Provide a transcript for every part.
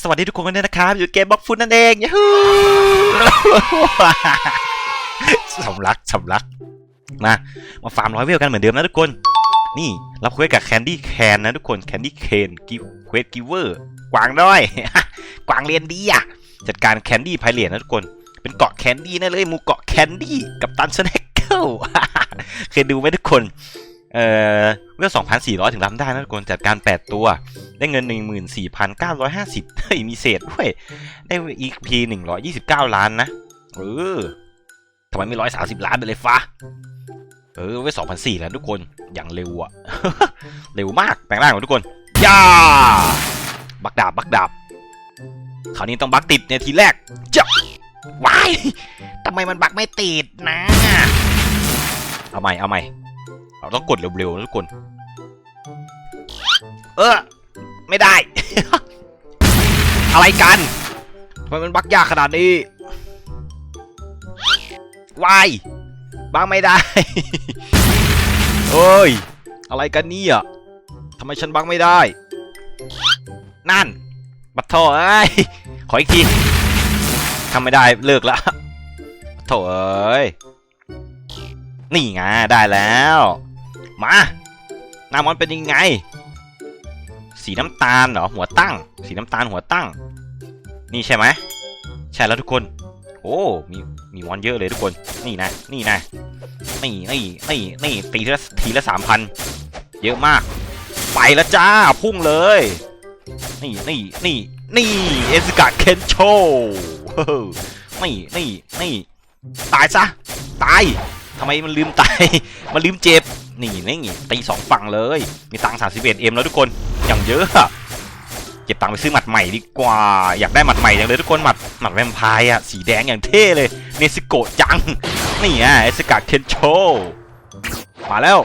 สวัสดีทุกคนกันด้วยนะครับอยู่เกมบ็อกฟุตนั่นเองยูฮูสำลักสำลักมามาฟาร์มร้อยเวลกันเหมือนเดิมนะทุกคน นี่เราคุยกับแคนดี้แคนนะทุกคนแคนดี้เคนกิเควสกิเวอร์กวางด้อยกวางเรียนดีอะจัดการแคนดี้ไพเลียนนะทุกคน เป็นเกาะแคนดี้นั่นเลยมูเกาะแคนดี้กับตันสแน็คเกิลเคยดูไหมทุกคน เอ่อเวล2,400 ถึงรับได้นะทุกคนจัดการ 8 ตัว ได้เงิน 14,950 เฮ้ย มีเศษด้วย ได้ EP 129 ล้านนะ เออทำไมไม่ 130 ล้านไปเลยฟ้า เออเวล2,400 แล้วทุกคน อย่างเร็วอะเร็วมาก แปลงร่างของทุกคนย่าบักดาบ บักดาบ คราวนี้ต้องบักติดในทีแรกจ้ะวายทำไมมันบักไม่ติดนะ เอาใหม่ เอาใหม่ เราต้องกดเร็วๆนะทุกคน เออ ไม่ได้ อะไรกันทำไมมันบักยากขนาดนี้วายบักไม่ได้เอ้ย อะไรกันเนี่ยทำไมฉันบักไม่ได้ นั่น บัตโถเอ้ย ขออีกทีทำไม่ได้เลิกละโถเอ้ย นี่ไงได้แล้ว มาหน้ามอนเป็นยังไง สีน้ำตาลเหรอหัวตั้ง สีน้ำตาลหัวตั้ง นี่ใช่ไหมใช่แล้วทุกคน โอ้มีมีมอนเยอะเลยทุกคน นี่นะ นี่นะนี่นี่นี่นี่ตีละทีละสามพันเยอะมาก ไปแล้วจ้าพุ่งเลย นี่นี่นี่นี่เอสกาเคนโชนี่นี่นี่ตายซะ ตายทำไมมันลืมตาย มันลืมเจ็บ นี่นี่ตีสองฝั่งเลย มีตังสามสิบเอ็ดเอ็มแล้วทุกคนอย่างเยอะเก็บตังไปซื้อหมัดใหม่ดีกว่า อยากได้หมัดใหม่อย่างเลยทุกคนหมัดหมัดแวมไพร์อะสีแดงอย่างเท่เลยเนสโกะจัง นี่อะเอสกาเคนโชมาแล้ว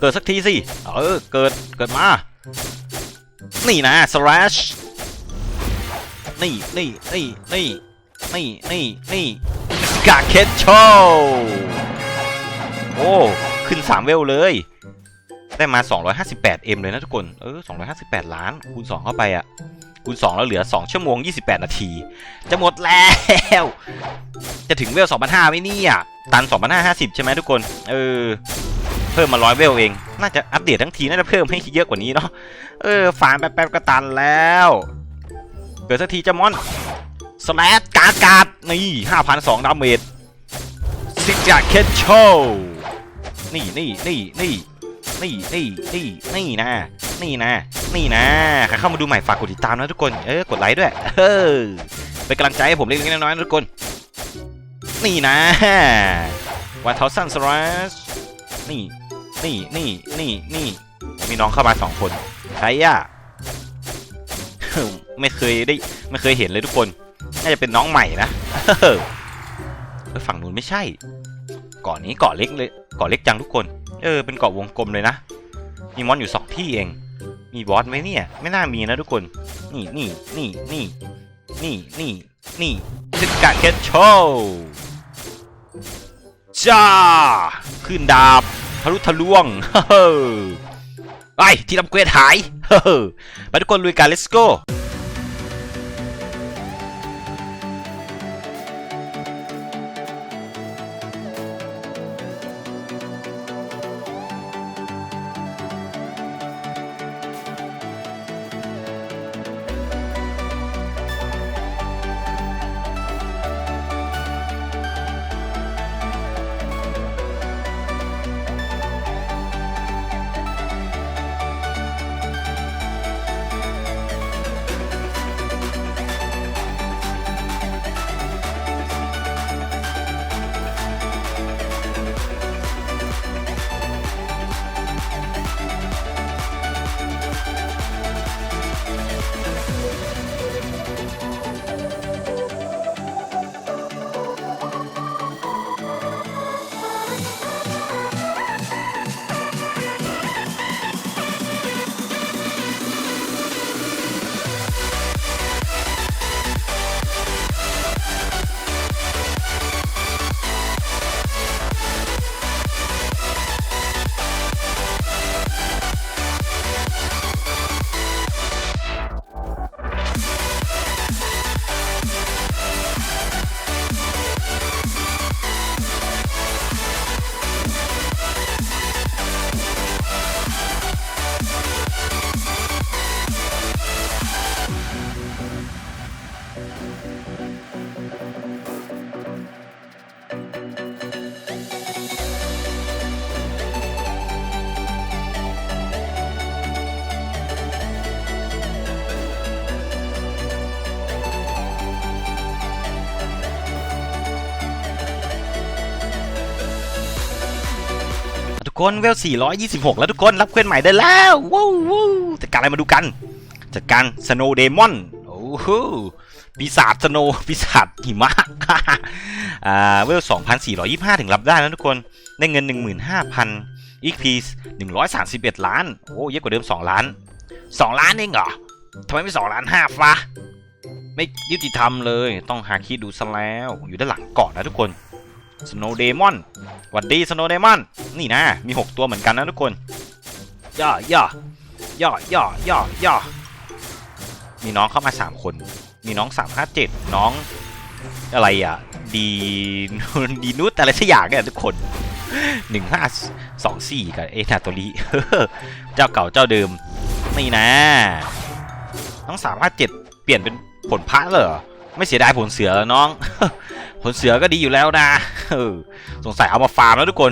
เกิดสักทีสิ เออ เกิด เกิดมา นี่นะสแลชนี่นี่นี่นี่นี่นี่นี่สกาเคนโชโอ้ ขึ้น 3 เวลเลย ได้มา 258M เลยนะทุกคน เออ 258 ล้าน คูณ 2 เข้าไปอะคูณ 2 แล้วเหลือ 2 ชั่วโมง 28 นาที จะหมดแล้ว จะถึงเวล2,500ไหมเนี่ยตัน 2,550 ใช่ไหมทุกคน เออ เพิ่มมาร้อยเวลเอง น่าจะอัปเดตทั้งที น่าจะเพิ่มให้เยอะกว่านี้เนาะ เออฟาร์มแป๊บๆก็ตันแล้ว เกิดสักทีจะมอนสแลดการ์ดการ์ดนี่5,002ดาเมจซิกจากเคนโช นี่นี่นี่นี่นี่นี่นี่นี่นะนี่นะนี่นะใครเข้ามาดูใหม่ฝากกดติดตามนะทุกคนเออกดไลค์ด้วยเออเป็นกำลังใจให้ผมเล็กๆน้อยๆนะทุกคน นี่นะวันทอสันสแลชนี่นี่นี่นี่นี่มีน้องเข้ามาสองคนใครอะไม่เคยได้ไม่เคยเห็นเลยทุกคน น่าจะเป็นน้องใหม่นะเออฝั่งนู้นไม่ใช่ กาะนี้เกาะเล็กเลยเกาะเล็กจังทุกคน เออเป็นเกาะวงกลมเลยนะ มีมอนอยู่สองที่เอง มีบอสไหมเนี่ย ไม่น่ามีนะทุกคน นี่นี่นี่นี่นี่นี่นี่ซึกะเคทโชจ้า ขึ้นดาบทะลุทะลวง เฮ้อไปที่ลำเกวดหาย เฮ้อไปทุกคนลุยกัน let's go คนเวล 426 แล้วทุกคนรับเควสใหม่ได้แล้วว้าวว้จัดการอะไรมาดูกัน จัดการสโนเดมอนโอ้โหปีศาจสโนปีศาจหิมะอ่าเวล 2,425 ถึงรับได้แล้วทุกคน ได้เงิน 15,000อีกพี131 ล้าน โอ้เยอะกว่าเดิม 2 ล้าน 2 ล้านเองเหรอทำไมไม่ 2 ล้านห้าฟ้าไม่ยุติธรรมเลย ต้องหาคีย์ดูซะแล้ว อยู่ด้านหลังเกาะนะทุกคน สโนเดมอนหวัดดีสโนเดมอนนี่นะ มี 6 ตัวเหมือนกันนะทุกคน ย่อย่อย่อย่อย่อย่อมีน้องเข้ามา 3 คน มีน้อง 357 น้องอะไรอะ ดีดีนุชอะไรสักอย่างเนี่ยทุกคนหนึ่งห้าสองสี่กับเอนาโตริเจ้าเก่าเจ้าเดิม นี่นะ น้องสามห้าเจ็ดเปลี่ยนเป็นผลพระเหรอ ไม่เสียดายผลเสือแล้วน้อง ผลเสือก็ดีอยู่แล้วนะสงสัยเอามาฟาร์มแล้วทุกคน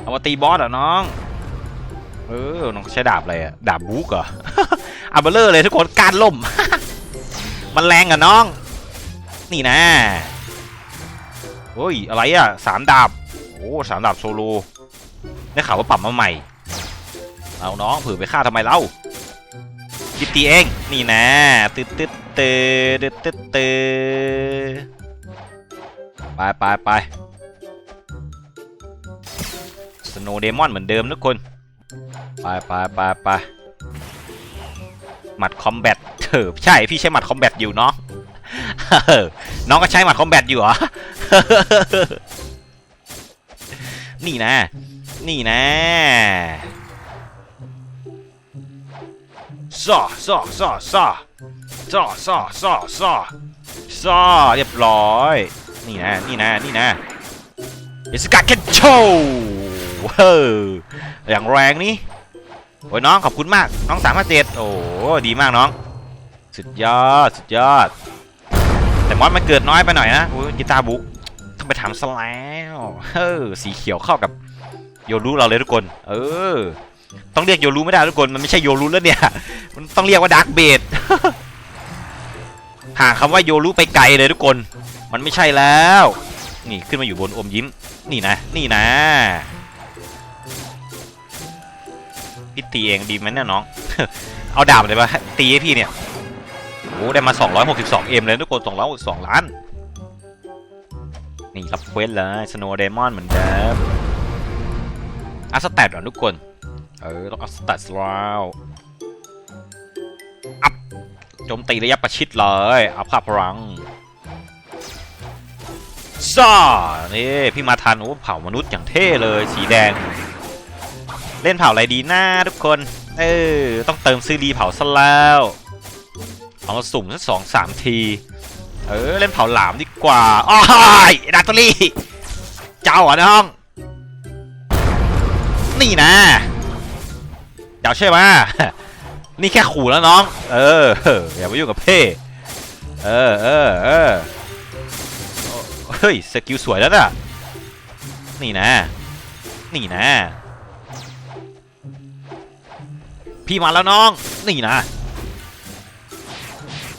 เอามาตีบอสเหรอน้อง เออ น้องใช้ดาบอะไรอะดาบบุ๊กเหรออัลเบลเลอร์เลยทุกคนการล่ม มันแรงอะน้อง นี่นะโอ้ย อะไรอะสามดาบ โอ้สามดาบโซโล ได้ข่าวว่าปรับมาใหม่ เอาน้องเผื่อไปฆ่าทำไมเล่าคิดตีเอง นี่นะตึ๊ดตึ๊ด ตึ๊ดตึ๊ดตึ๊ดตึ๊ดไปไปไปสโนเดมอนเหมือนเดิมทุกคน ไปไปไปไปหมัดคอมแบทเถอใช่พี่ใช้หมัดคอมแบทอยู่เน้องน้องก็ใช้หมัดคอมแบทอยู่เหรอ นี่นะ นี่นะซ่อซ่อซ่อซ่อ ซ่อซ่อซ่อซ่อซ่อเรียบร้อย นี่นะ นี่นะ นี่นะอิสกาเคนโชเฮ้ออย่างแรงนี่โอ้ยน้องขอบคุณมาก น้องสามารถเจ็ดโอ้ดีมากน้อง สุดยอด สุดยอด แต่มอสมันเกิดน้อยไปหน่อยนะโอ้ยกีตาร์บุกต้องไปทำซะแล้วเออสีเขียวเข้ากับโยรุเราเลยทุกคน เออ ต้องเรียกโยรุไม่ได้ทุกคน มันไม่ใช่โยรุแล้วเนี่ย มันต้องเรียกว่าดาร์กเบด ห่างคำว่าโยรุไปไกลเลยทุกคน มันไม่ใช่แล้ว นี่ขึ้นมาอยู่บนอมยิ้ม นี่นะ นี่นะพี่ตีเองดีไหมเนี่ยน้อง เอาดาบเลยปะตีให้พี่เนี่ยโอ้ได้มา 262เอ็มเลยทุกคน 262 ล้าน นี่รับเควสเลยสโนว์เดมอนเหมือนเดิมอัสแตทก่อนทุกคน เออต้องอัสแตทแล้ว โจมตีระยะประชิดเลยอัพภาพพลังซ่านี่พี่มาทันโอ้เผ่ามนุษย์อย่างเท่เลยสีแดง เล่นเผ่าอะไรดีหน้าทุกคน เออต้องเติมซื้อรีเผาซะแล้วเอามาสุ่มสักสองสามที เออเล่นเผาหลามดีกว่าอ้ยนาตอรี่ เจ้าเหรอน้อง นี่นะเจ้าใช่ไหม นี่แค่ขู่แล้วน้อง เออ อย่ามายุ่งกับเพ่เออเออเออเฮ้ย สกิลสวยแล้วน่ะ นี่นะ นี่นะ พี่มาแล้วน้อง นี่นะ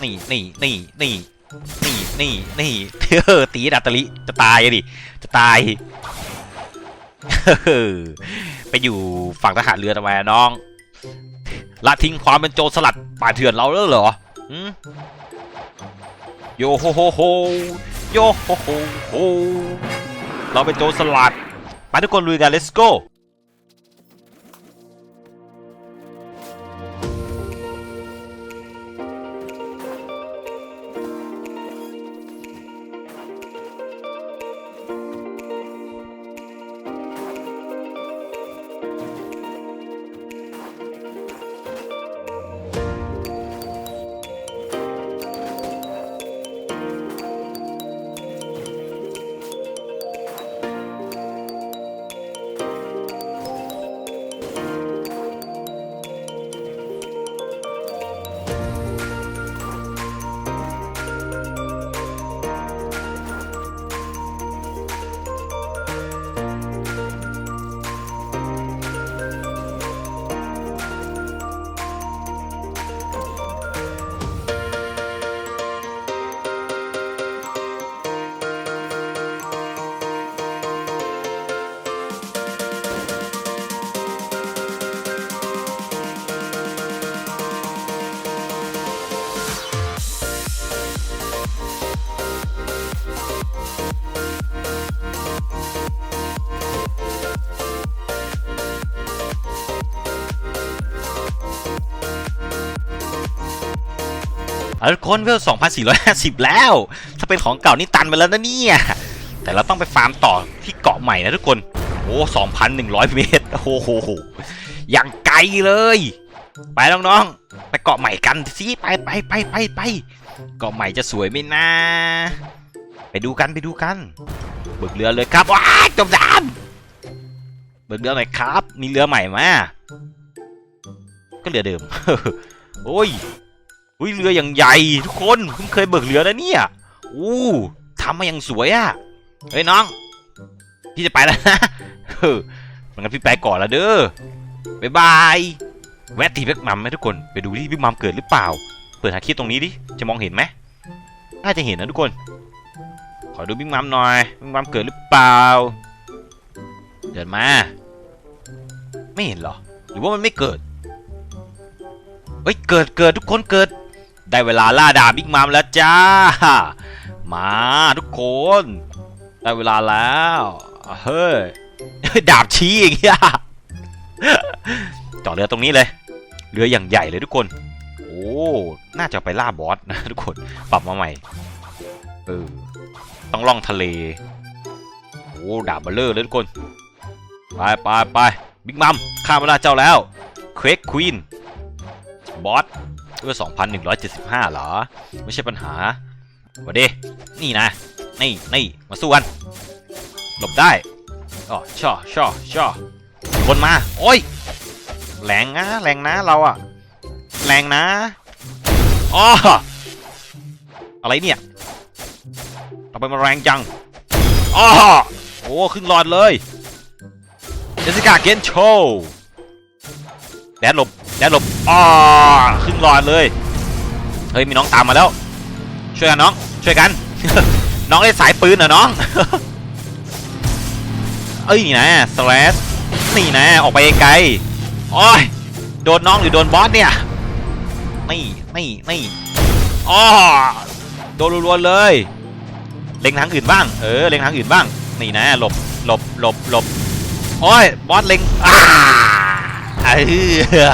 นี่นี่นี่นี่นี่นี่นี่เออตีดัตตลิ จะตายดิ จะตายเออไปอยู่ฝั่งทหารเรือทำไมน้อง ละทิ้งความเป็นโจรสลัดป่าเถื่อนเราแล้วเหรอหืมโยโฮโฮโฮโยโฮโฮโฮเราเป็นโจรสลัดไปทุกคนลุยกัน let's go เอาทุกคนเวล2,450 แล้ว ถ้าเป็นของเก่านี่ตันไปแล้วนะเนี่ย แต่เราต้องไปฟาร์มต่อที่เกาะใหม่นะทุกคน โอ้2,100 เมตร โอ้โห อย่างไกลเลย ไปน้องๆ ไปเกาะใหม่กันสิไปไปไปไปไป เกาะใหม่จะสวยไหมนะ ไปดูกันไปดูกัน เบิกเรือเลยครับว้าจมน้ำเบิกเรือหน่อยครับ มีเรือใหม่มาก็เรือเดิม โอ้ย อุ้ยเรืออย่างใหญ่ทุกคนเพิ่งเคยเบิกเรือนะเนี่ยอู้ทำมาอย่างสวยอะเฮ้ยน้องพี่จะไปแล้วนะเอองั้นพี่ไปก่อนละเด้อบ๊ายบายแวะตีบิ๊กมัมไหมทุกคนไปดูที่บิ๊กมัมเกิดหรือเปล่า เปิดหาคลิปตรงนี้ดิจะมองเห็นไหมน่าจะเห็นนะทุกคน ขอดูบิ๊กมัมหน่อยบิ๊กมัมเกิดหรือเปล่าเดินมา ไม่เห็นหรอ หรือว่ามันไม่เกิดเฮ้ยเกิดเกิดทุกคนเกิด ได้เวลาล่าดาบิ๊กมัมแล้วจ้า มาทุกคน ได้เวลาแล้ว เฮ้ย ดาบชี้อย่างเงี้ยจอดเรือตรงนี้เลย เรืออย่างใหญ่เลยทุกคน โอ้ น่าจะไปล่าบอสนะทุกคน ปรับมาใหม่ เออ ต้องล่องทะเล โอ้ดาบเบลเลอร์เลยทุกคน ไปไปไปบิ๊กมัมข้ามเวลาเจ้าแล้ว เควกควีน บอส เมื่อ2,175 เหรอ ไม่ใช่ปัญหาวัเดนี่นะ นี่นี่มาสู้กันหลบได้อ๋อช่อช่อช่อบนมา โอ้ย แรงนะ แรงนะเราอะแรงนะอ๋ออะไรเนี่ยทำไมมันแรงจังอ้อโอ้ครึ่งหลอดเลย เจสิก้าเกนโชแดดหลบ แดดหลบอ้อครึ่งหลอดเลย เฮ้ยมีน้องตามมาแล้ว ช่วยกันน้อง ช่วยกัน น้องได้สายปืนเหรอน้อง เอ้ยนี่นะสแลสนี่นะ ออกไปไกลโอ้ยโดนน้องหรือโดนบอสเนี่ย นี่นี่นี่อ้อโดนรัวๆเลย เล็งทางอื่นบ้าง เออ เล็งทางอื่นบ้าง นี่นะ หลบ หลบ หลบ หลบ โอ้ย บอสเล็งอ้าเออ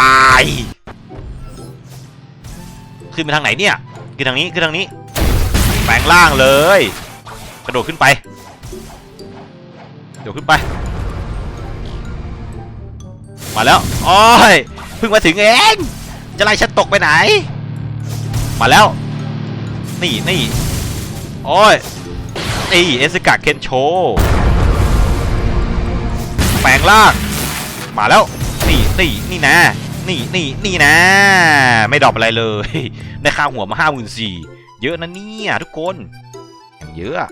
ตาย ขึ้นไปทางไหนเนี่ยขึ้นทางนี้ขึ้นทางนี้แปลงล่างเลย กระโดดขึ้นไปเดี๋ยวขึ้นไป มาแล้วโอ้ยเพิ่งมาถึงเองจะไล่ฉันตกไปไหน มาแล้ว นี่นี่โอ้ยนี่เอสกาเคนโชแปลงล่าง มาแล้ว นี่นี่นี่นะ นี่นี่นี่นะ ไม่ดรอปอะไรเลยได้ค่าหัวมาห้าหมื่นสี่เยอะนะเนี่ยทุกคนเยอะอะ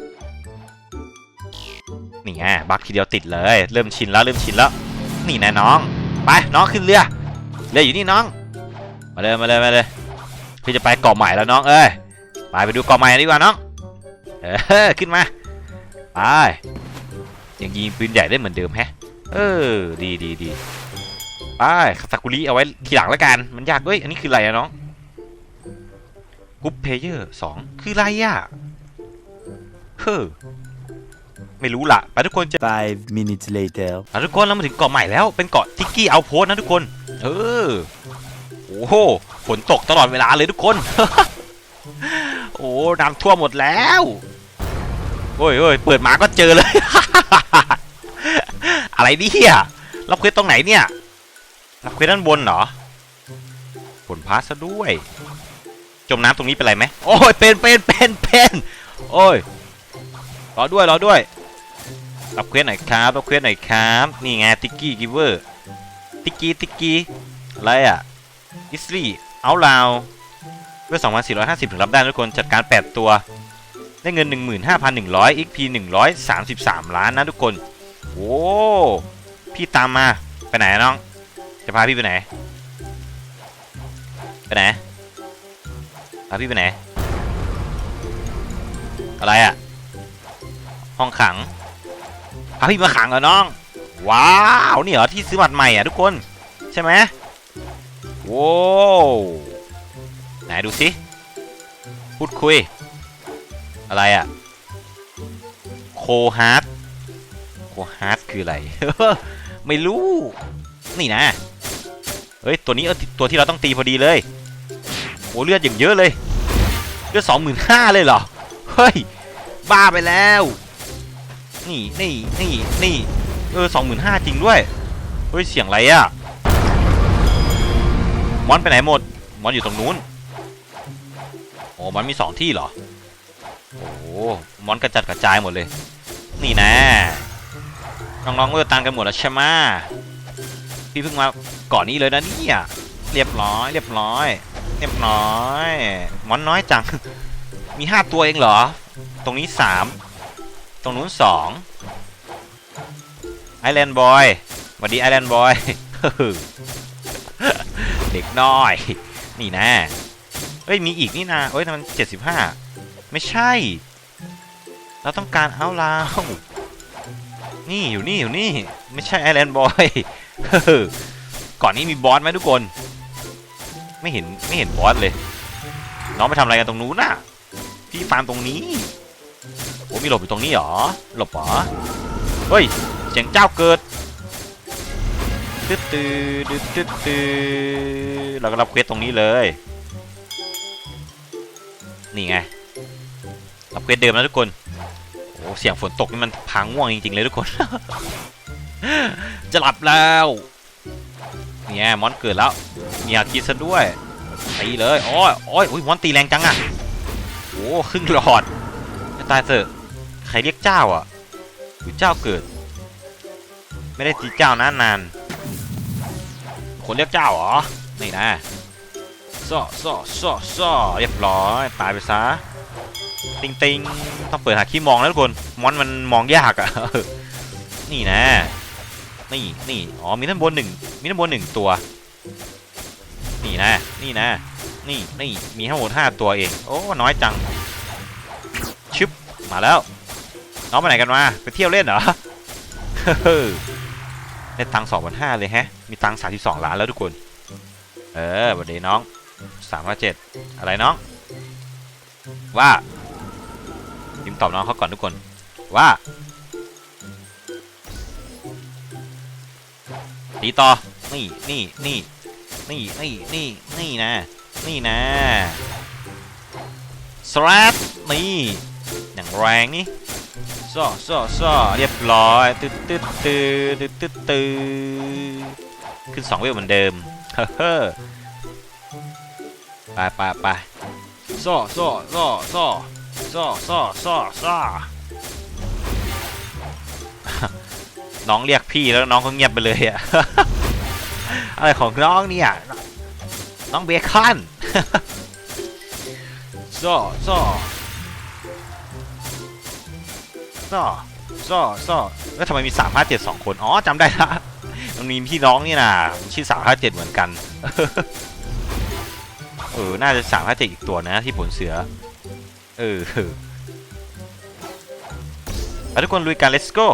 นี่ไงบักทีเดียวติดเลย เริ่มชินแล้วเริ่มชินแล้ว นี่นะน้อง ไปน้องขึ้นเรือเรืออยู่นี่น้อง มาเลยมาเลยมาเลยพี่จะไปเกาะใหม่แล้วน้องเอ้ยไปไปดูเกาะใหม่ดีกว่าน้องเออขึ้นมาไปยังยิงปืนใหญ่ได้เหมือนเดิมแฮะ เออ ดีดีดี ไปคาซากุริเอาไว้ทีหลังแล้วกัน มันยากด้วย อันนี้คืออะไรอะน้องกรุ๊ปเพเยอร์สองคืออะไรอะเฮ้อไม่รู้ละไปทุกคนจะ Five minutes later. อะทุกคนเรามาถึงเกาะใหม่แล้ว เป็นเกาะทิกกี้เอาโพสนะทุกคน เออ โอ้โห ฝนตกตลอดเวลาเลยทุกคน โอ้น้ำท่วมหมดแล้ว โอ้ยโอ้ยเปิดมาก็เจอเลย อะไรเนี่ยรับเควสตรงไหนเนี่ย รับเควสด้านบนเหรอฝนพาซะด้วย จมน้ำตรงนี้เป็นไรไหมโอ้ยเป็นเป็นเป็นเป็นโอ้ยรอด้วยรอด้วยรับเควสหน่อยครับรับเควสหน่อยครับนี่ไงติกกี้กิเวอร์ติกกี้ติกกี้อะไรอะอิสลี่เอาลาวเพื่อ2,450 ถึงรับได้ทุกคนจัดการ 8 ตัว ได้เงิน 15,100 XP 133 ล้านนะทุกคน โอ้ พี่ตามมา ไปไหนน้อง จะพาพี่ไปไหน ไปไหน พาพี่ไปไหน อะไรอะห้องขัง พาพี่มาขังเหรอน้อง ว้าว นี่เหรอที่ซื้อบัตรใหม่อะทุกคน ใช่ไหมโว้วไหนดูสิ พูดคุย อะไรอะโคฮาร์ดโคฮาร์ดคืออะไร ไม่รู้ นี่นะ เฮ้ยตัวนี้เออตัวที่เราต้องตีพอดีเลยโอ้เลือดอย่างเยอะเลยเลือดสองหมื่นห้าเลยเหรอเฮ้ยบ้าไปแล้ว นี่นี่นี่นี่เออสองหมื่นห้าจริงด้วยเฮ้ยเสียงอะไรอะมอนไปไหนหมดมอนอยู่ตรงนู้นโอ้มันมีสองที่เหรอโอ้มอนกระจัดกระจายหมดเลย นี่นะน้องๆเลือดตันกันหมดแล้วใช่ไหมพี่เพิ่งมา ก่อนนี้เลยนะเนี่ยเรียบร้อยเรียบร้อย เรียบร้อยมอนน้อยจัง มีห้าตัวเองเหรอ ตรงนี้สามตรงนู้นสองไอแลนด์บอยสวัสดีไอแลนด์บอยเด็กน้อย นี่นะเฮ้ยมีอีกนี่นะเฮ้ยมันเจ็ดสิบห้าไม่ใช่ เราต้องการเอาลาวนี่อยู่นี่อยู่นี่ ไม่ใช่ไอแลนด์บอย ก่อนนี้มีบอสไหมทุกคน ไม่เห็นไม่เห็นบอสเลย น้องไปทำอะไรกันตรงนู้นน่ะ พี่ฟาร์มตรงนี้โอ้มีหลบอยู่ตรงนี้เหรอ หลบหรอ เฮ้ย เสียงเจ้าเกิดตึ๊ดตึ๊ดตึ๊ดตึ๊ดตึ๊ดเราก็รับเควสตรงนี้เลย นี่ไง รับเควสเดิมนะทุกคน โอ้เสียงฝนตกนี่มันพังง่วงจริงๆเลยทุกคน จะหลับแล้ว เนี่ยมอนเกิดแล้วมีอาคิซะด้วยตีเลยโอ้ยโอ้ยอุ้ยมอนตีแรงจังอะโอ้ครึ่งหลอดจะตายเถอะใครเรียกเจ้าอะหรือเจ้าเกิด ไม่ได้ตีเจ้านานนาน คนเรียกเจ้าเหรอนี่นะซ่อซ่อซ่อซ่อเรียบร้อยตายไปซะติงติงต้องเปิดหาขี้มองแล้วทุกคนมอนมันมองยากอะนี่นะ นี่นี่อ๋อมีด้านบนหนึ่งมีด้านบนหนึ่งตัว นี่นะ นี่นะ นี่นี่มีทั้งหมดห้าตัวเอง โอ้น้อยจัง ชึบมาแล้ว น้องไปไหนกันมาไปเที่ยวเล่นเหรอได้ตังสองพันห้าเลยแฮะ มีตังสามสิบสองล้านแล้วทุกคน เออสวัสดีน้องสามเจ็ดอะไรน้อง ว่าพิมตอบน้องเขาก่อนทุกคน ว่า ตีต่อ นี่นี่นี่นี่นี่นี่นี่นะ นี่นะสแลปนี่อย่างแรงนี่ซ่อซ่อซ่อเรียบร้อยตึ๊ดตึ๊ดตึ๊ดตึ๊ดตึ๊ดตึ๊ดขึ้นสองเวลเหมือนเดิมเฮ้อไปไปไปซ่อซ่อซ่อซ่อซ่อซ่อซ่อซ่อ น้องเรียกพี่แล้วน้องก็เงียบไปเลยอะอะไรของน้องเนี่ย น้องเบคอนซ่อซ่อซ่อซ่อซ่อแล้วทำไมมีสามห้าเจ็ดสองคน อ๋อจำได้ละมันมีพี่น้องนี่นะชื่อสามห้าเจ็ดเหมือนกัน เออ น่าจะสามห้าเจ็ดอีกตัวนะที่ผลเสือ เออทุกคนลุยกัน let's go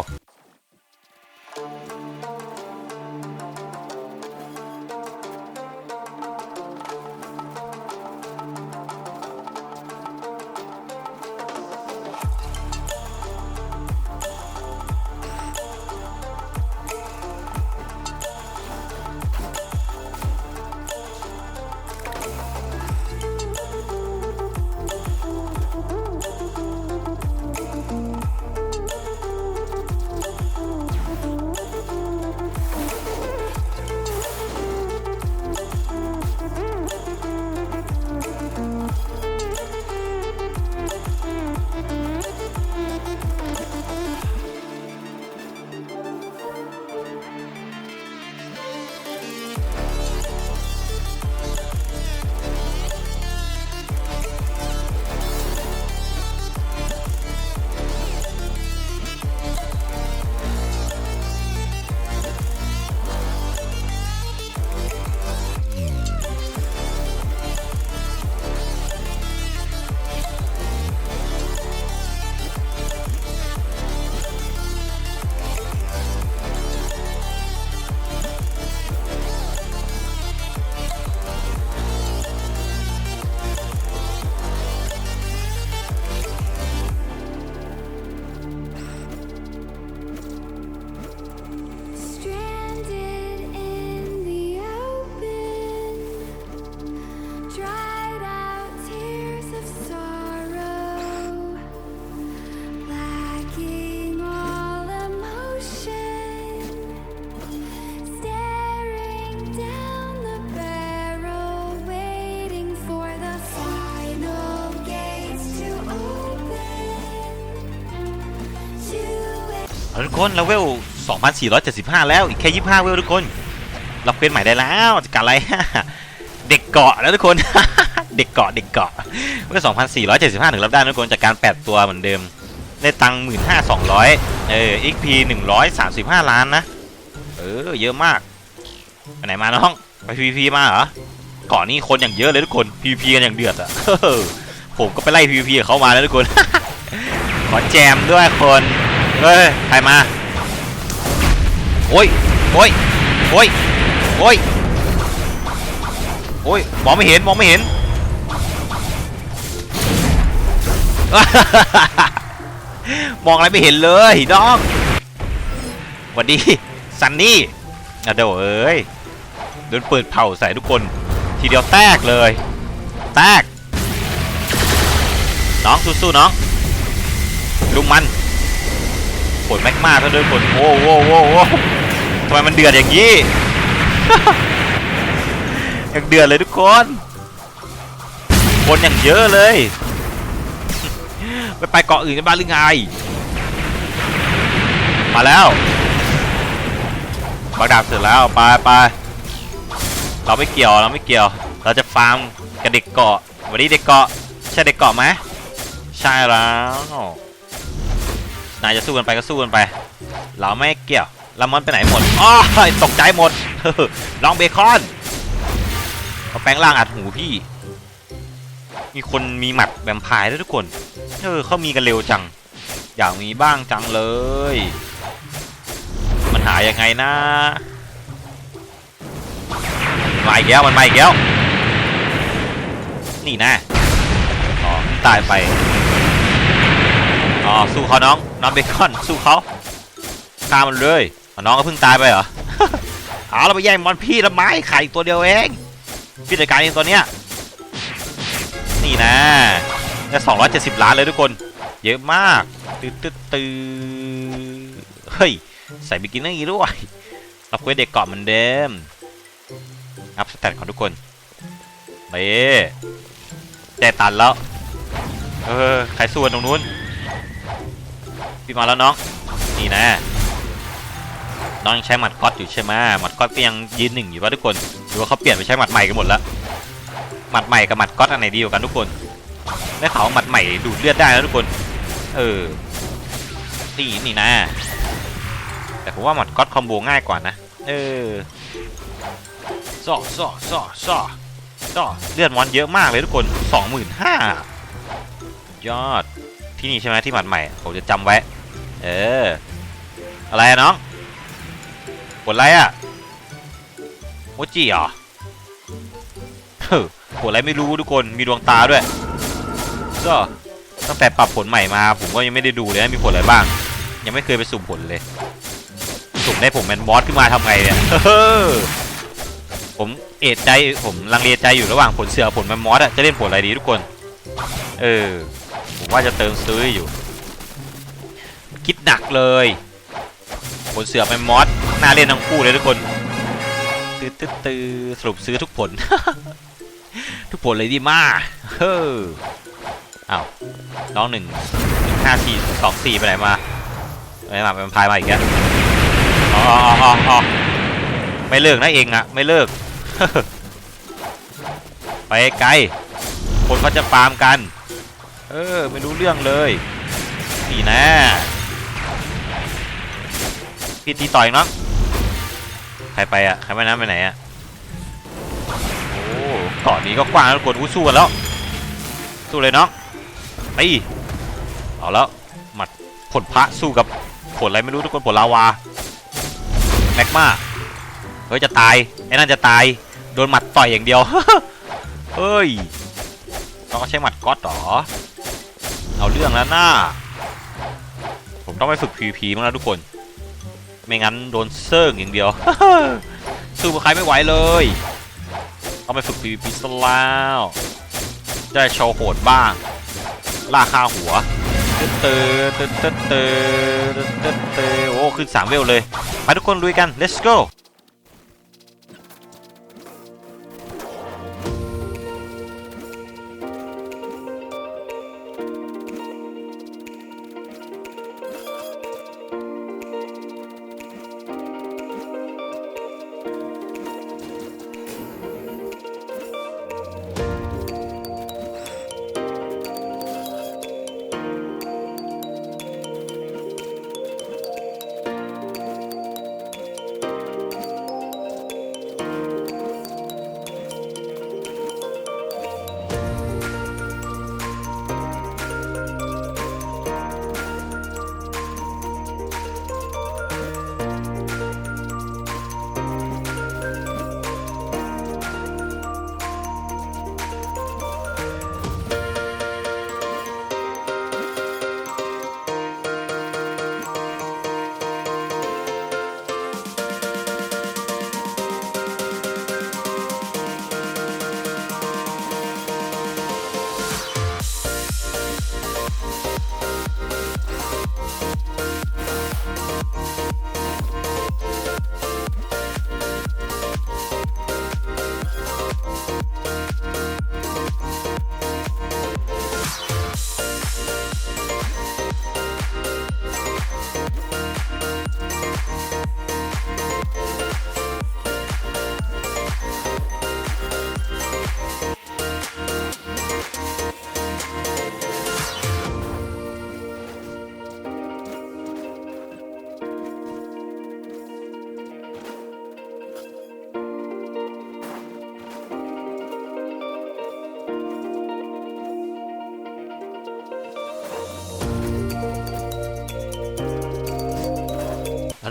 คนเราเวล 2,475 แล้วอีกแค่ 25 เวลทุกคนเราเควสใหม่ได้แล้วจะการอะไร เด็กเกาะแล้วทุกคน เด็กเกาะเด็กเกาะเมื่อ 2,475 ถึงรับได้ทุกคนจากการ 8 ตัวเหมือนเดิมได้ตังค์15,200เออ XP 135ล้านนะ เออ เยอะมากไปไหนมาน้องไป PVP มาเหรอเกาะนี้คนอย่างเยอะเลยทุกคน PVP กันอย่างเดือดอะผมก็ไปไล่ PVP กับเขามาแล้วทุกคน ขอแจมด้วยคน เฮ้ย ใครมา โอ้ย โอ้ย โอ้ย โอ้ย โอ้ย มองไม่เห็น มองไม่เห็น มองอะไรไม่เห็นเลยน้องสวัสดี ซันนี่อะเดี๋ยวเอ้ยโดนเปิดเผาใส่ทุกคน ทีเดียวแตกเลย แตก น้องสู้ๆน้องลุมมัน ผลแม็กมาก็ด้วยผลโว้โว้โว้โว้ทำไมมันเดือดอย่างนี้อย่างเดือดเลยทุกคน คนอย่างเยอะเลย ไปไปเกาะอื่นกันบ้างหรือไง มาแล้วบักดาบเสร็จแล้วไปไปเราไม่เกี่ยวเราไม่เกี่ยว เราจะฟาร์มกับเด็กเกาะวันนี้เด็กเกาะใช่เด็กเกาะไหมใช่แล้ว นายจะสู้กันไปก็สู้กันไป เราไม่เกี่ยวลามอนไปไหนหมดอ้อตกใจหมดน้องเบคอนเขาแปลงร่างอัดหูพี่ มีคนมีหมัดแวมไพร์ด้วยทุกคนเออเขามีกันเร็วจัง อยากมีบ้างจังเลย มันหายังไงนะมาอีกแล้วมันมาอีกแล้วนี่นะอ๋อตายไป อ๋อสู้เขาน้องน้องเบคอนสู้เขาฆ่ามันเลยน้องก็เพิ่งตายไปเหรอเอาเราไปแย่งมอนพี่ละไม้ไข่ตัวเดียวเองพี่จัดการเองตัวเนี้ยนี่นะได้270ล้านเลยทุกคน เยอะมากตื้อตื้อตื้อเฮ้ยใส่บิกินี่ด้วยเรับเควสเด็กเกาะเหมือนเดิมอัพสแตทของทุกคนเบ้แต่ตันแล้ว เออ ใครสู้กันตรงนู้น พี่มาแล้วน้อง นี่นะ น้องยังใช้หมัดก๊อตอยู่ใช่ไหมหมัดก๊อตก็ยังยืนหนึ่งอยู่ป่ะทุกคนหรือว่าเขาเปลี่ยนไปใช้หมัดใหม่กันหมดแล้วหมัดใหม่กับหมัดก๊อตอันไหนดีกว่ากันทุกคนได้ข่าวหมัดใหม่ดูดเลือดได้นะทุกคน เออนี่นี่นะ แต่ผมว่าหมัดก๊อตคอมโบง่ายกว่านะ เออซ่อซ่อซ่อซ่อซอเลือดมอนเยอะมากเลยทุกคนสองหมื่นห้ายอดที่นี่ใช่ไหมที่หมัดใหม่ผมจะจำไว้ เออ อะไรอะน้องกดอะไรอะโมจิเหรอเฮ้อกดอะไรไม่รู้ทุกคน มีดวงตาด้วย ก็ตั้งแต่ปรับผลใหม่มา ผมก็ยังไม่ได้ดูเลยนะมีผลอะไรบ้าง ยังไม่เคยไปสุ่มผลเลย สุ่มได้ผมแมนบอสขึ้นมาทำไงเนี่ยผมเอะใจผมลังเลใจอยู่ระหว่างผลเสือผลแมนมอสอะจะเล่นผลอะไรดีทุกคน เออ ผมว่าจะเติมซื้ออยู่ คิดหนักเลยผลเสือแมนมอสน่าเล่นทั้งคู่เลยทุกคนตื้อตื้อตื้อสรุปซื้อทุกผล ทุกผลเลยดีมากเฮ้ออ้าวน้องหนึ่งหนึ่งห้าสี่สองสี่ไปไหนมาไปไหนมาเป็นพายมาอีกแล้วอ๋ออ๋ออ๋อไม่เลิกนะเองอะไม่เลิก ไปไกล คนเขาจะฟาร์มกัน เออ ไม่รู้เรื่องเลยนี่แนะ พี่ตีต่อยน้องใครไปอะใครไปน้ำไปไหนอะโอ้เกาะนี้ก็กว้างแล้วกดอู้สู้กันแล้วสู้เลยน้องไปเอาแล้วหมัดผลพระสู้กับผลอะไรไม่รู้ทุกคนผลลาวาแม็กมาเฮ้ยจะตายไอ้นั่นจะตายโดนหมัดต่อยอย่างเดียวเฮ้ยต้องใช้หมัดก๊อตหรอเอาเรื่องแล้วนะผมต้องไปฝึก PVP มั้งนะทุกคน ไม่งั้นโดนเซิร์งอย่างเดียว สู้กับใครไม่ไหวเลยเอาไปฝึก PVP ซะแล้วจะได้โชว์โหดบ้างล่าคาหัวเตเตอเตอเตอเตอเตอโอ้ขึ้นสามเวลเลย ไปทุกคนลุยกัน let's go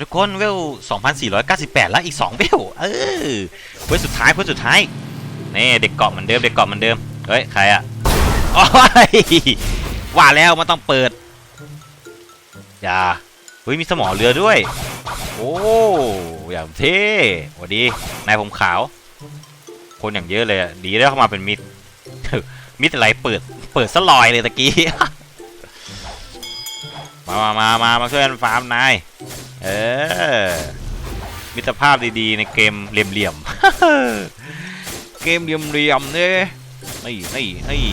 ทุกคนเวล 2,498 แล้วอีก 2 เวล เออเวลสุดท้ายเวลสุดท้ายนี่เด็กเกาะเหมือนเดิมเด็กเกาะเหมือนเดิม เฮ้ย ใครอะโอ้ยว่าแล้วมันต้องเปิด อย่าเฮ้ยมีสมอเรือด้วย โอ้อย่างเท่หวัสดี นายผมขาว คนอย่างเยอะเลยอะดีได้เข้ามาเป็นมิดมิดอะไรเปิด เปิดสลอยเลยตะกี้ มามามามามาช่วยกันฟาร์มนาย เออ มิตรภาพดีๆ ในเกมเหลี่ยมๆ เกมเหลี่ยมๆเนี่ยนี่นี่นี่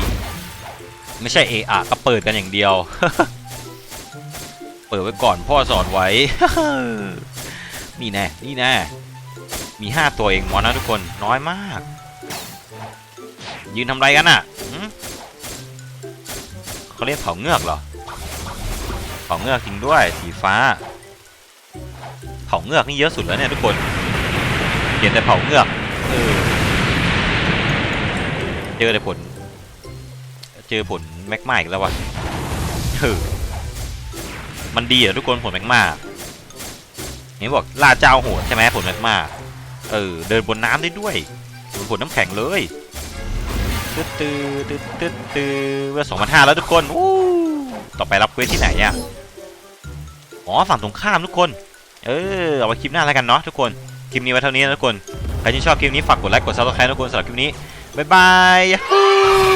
ไม่ใช่เออะก็เปิดกันอย่างเดียว เปิดไว้ก่อนพ่อสอนไว้ นี่แน่ นี่แน่ มีห้าตัวเองมอนนะทุกคน น้อยมาก ยืนทำไรกันอะเขาเรียกเผาเงือกเหรอเผาเงือกจริงด้วย สีฟ้าาเงือกนี่เยอะสุดแล้วเนี่ยทุกคนเห็นแต่เผาเงือกเออเจอแต่ผล เจอผลแมกมาอีกแล้ววะเออมันดีอะทุกคนผลแมกมานี่บอกล่าเจ้าโหดใช่ไหมผลแมกมาเออเดินบนน้ำได้ด้วยบนผลน้ำแข็งเลยตึ๊ดตึ๊ดตึ๊ดตึ๊ดตึ๊ดเวลสองพันห้าแล้วทุกคนอู้ต่อไปรับเควสที่ไหนอะอ๋อฝั่งตรงข้ามทุกคน เออเอาไว้คลิปหน้าแล้วกันเนาะทุกคน คลิปนี้ไว้เท่านี้นะทุกคน ใครที่ชอบคลิปนี้ฝากกดไลค์กดซับสไครต์ทุกคนสำหรับคลิปนี้ บ๊ายบาย